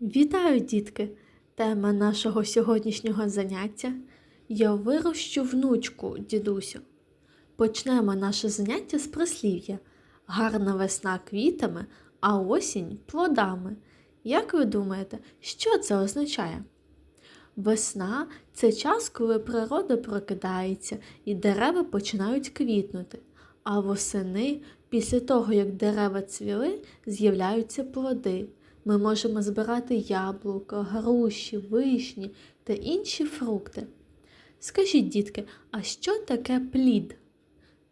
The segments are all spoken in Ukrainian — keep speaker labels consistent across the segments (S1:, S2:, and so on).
S1: Вітаю, дітки! Тема нашого сьогоднішнього заняття Я вирощу внучку, дідусю. Почнемо наше заняття з прислів'я. Гарна весна квітами, а осінь плодами. Як ви думаєте, що це означає? Весна це час, коли природа прокидається і дерева починають квітнути, а восени, після того, як дерева цвіли, з'являються плоди. Ми можемо збирати яблука, груші, вишні та інші фрукти. Скажіть, дітки, а що таке плід?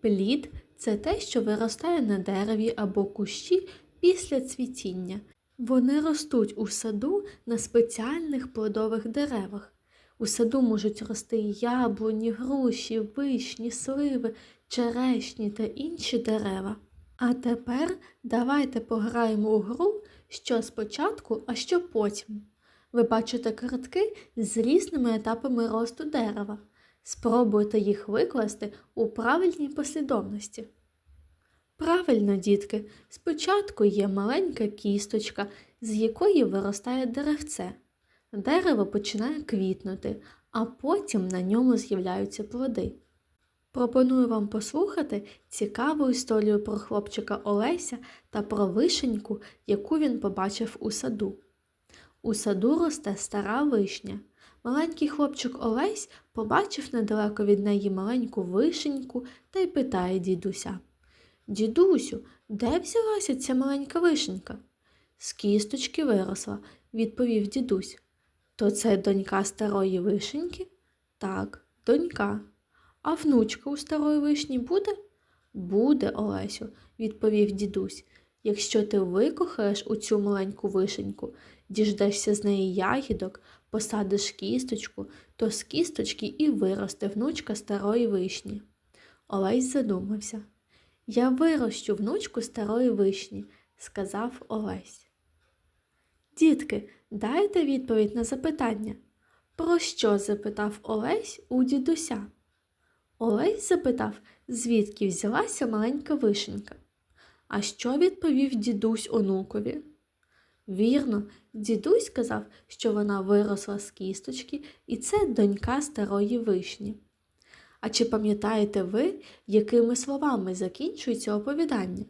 S1: Плід це те, що виростає на дереві або кущі після цвітіння. Вони ростуть у саду на спеціальних плодових деревах. У саду можуть рости яблуні, груші, вишні, сливи, черешні та інші дерева. А тепер давайте пограємо у гру, що спочатку, а що потім. Ви бачите картки з різними етапами росту дерева. Спробуйте їх викласти у правильній послідовності. Правильно, дітки, спочатку є маленька кісточка, з якої виростає деревце. Дерево починає квітнути, а потім на ньому з'являються плоди. Пропоную вам послухати цікаву історію про хлопчика Олеся та про вишеньку, яку він побачив у саду. У саду росте стара вишня. Маленький хлопчик Олесь побачив недалеко від неї маленьку вишеньку та й питає дідуся Дідусю, де взялася ця маленька вишенька? З кісточки виросла, відповів дідусь. То це донька старої вишеньки? Так, донька. А внучка у старої вишні буде? Буде, Олесю, відповів дідусь. Якщо ти викохаєш у цю маленьку вишеньку, діждешся з неї ягідок, посадиш кісточку, то з кісточки і виросте внучка старої вишні. Олесь задумався. Я вирощу внучку старої вишні, сказав Олесь. Дітки, дайте відповідь на запитання. Про що запитав Олесь у дідуся? Олесь запитав, звідки взялася маленька вишенька. А що відповів дідусь онукові? Вірно, дідусь сказав, що вона виросла з кісточки, і це донька старої вишні. А чи пам'ятаєте ви, якими словами закінчується оповідання?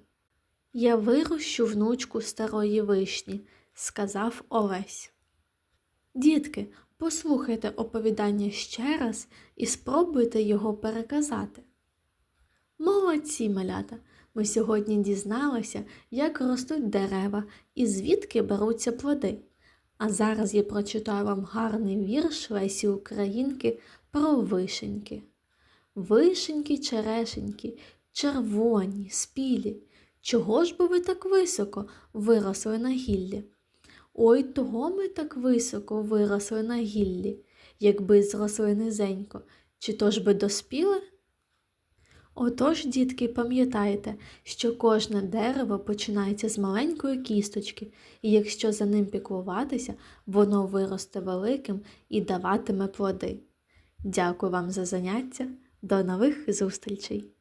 S1: Я вирощу внучку старої вишні, сказав Олесь. Дітки, послухайте оповідання ще раз і спробуйте його переказати. Молодці малята! Ми сьогодні дізналися, як ростуть дерева і звідки беруться плоди. А зараз я прочитаю вам гарний вірш Лесі Українки про вишеньки. Вишеньки, черешеньки, червоні, спілі. Чого ж би ви так високо виросли на гіллі? Ой того ми так високо виросли на гіллі, якби зросли низенько, чи то ж би доспіли? Отож, дітки, пам'ятайте, що кожне дерево починається з маленької кісточки, і якщо за ним піклуватися, воно виросте великим і даватиме плоди. Дякую вам за заняття. До нових зустрічей!